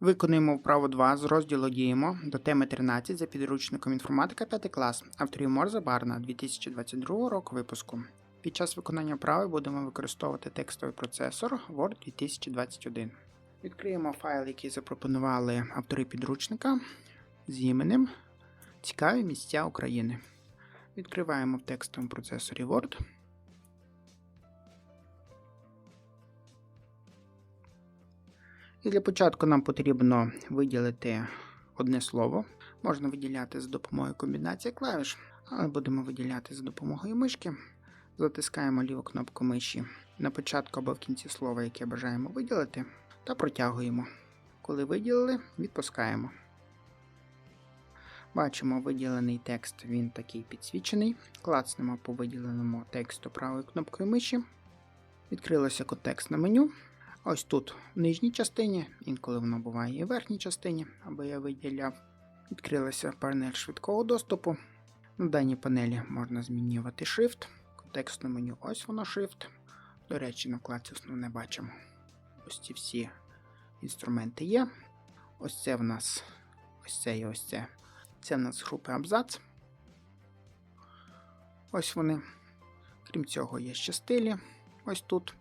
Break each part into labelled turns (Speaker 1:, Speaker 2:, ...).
Speaker 1: Виконуємо вправу 2 з розділу Діємо до теми 13 за підручником інформатика 5 клас авторів Морза Барна 2022 року випуску. Під час виконання вправи будемо використовувати текстовий процесор Word 2021. Відкриємо файл, який запропонували автори підручника з іменем Цікаві місця України. Відкриваємо в текстовому процесорі Word. І для початку нам потрібно виділити одне слово. Можна виділяти за допомогою комбінації клавіш, але будемо виділяти за допомогою мишки. Затискаємо ліву кнопку миші на початку або в кінці слова, яке бажаємо виділити, та протягуємо. Коли виділили, відпускаємо. Бачимо виділений текст, він такий підсвічений. Клацнемо по виділеному тексту правою кнопкою миші. Відкрилося контекстне меню. Ось тут, в нижній частині, інколи воно буває і в верхній частині, аби я виділяв. Відкрилася панель швидкого доступу. На даній панелі можна змінювати Shift. Контекстне меню ось воно Shift. До речі, на вкладці основне бачимо. Ось ці всі інструменти є. Ось це в нас ось це і ось це. Це в нас групи абзац. Ось вони. Крім цього, є ще стилі. Ось тут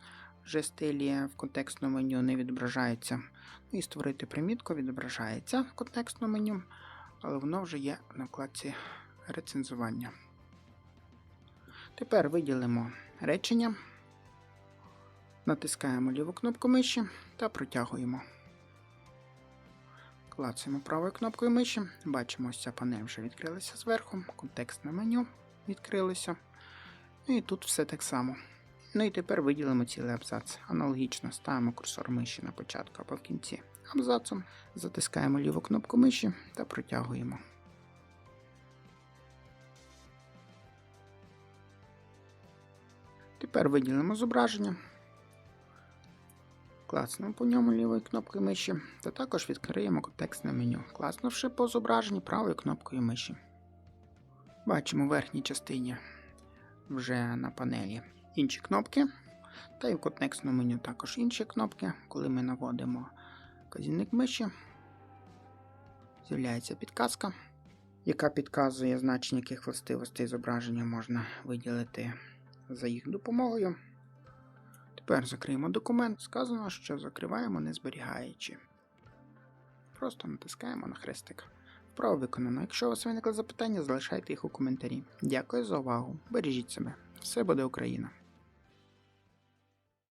Speaker 1: вже стилі в контекстному меню не відображаються. Ну і створити примітку відображається в контекстному меню, але воно вже є на вкладці рецензування. Тепер виділимо речення, натискаємо ліву кнопку миші та протягуємо. Клацаємо правою кнопкою миші, бачимо, ось ця панель вже відкрилася зверху, контекстне меню відкрилося. Ну і тут все так само. Ну і тепер виділимо цілий абзац. Аналогічно ставимо курсор миші на початку або в кінці абзацу, затискаємо ліву кнопку миші та протягуємо. Тепер виділимо зображення, клацнемо по ньому лівою кнопкою миші та також відкриємо контекстне меню, класнувши по зображенні правою кнопкою миші. Бачимо в верхній частині вже на панелі інші кнопки. Та і в контекстному меню також інші кнопки. Коли ми наводимо казівник миші, з'являється підказка, яка підказує значення яких властивостей зображення можна виділити за їх допомогою. Тепер закриємо документ. Сказано, що закриваємо не зберігаючи. Просто натискаємо на хрестик. Вправо виконано. Якщо у вас виникли запитання, залишайте їх у коментарі. Дякую за увагу. Бережіть себе. Все буде Україна!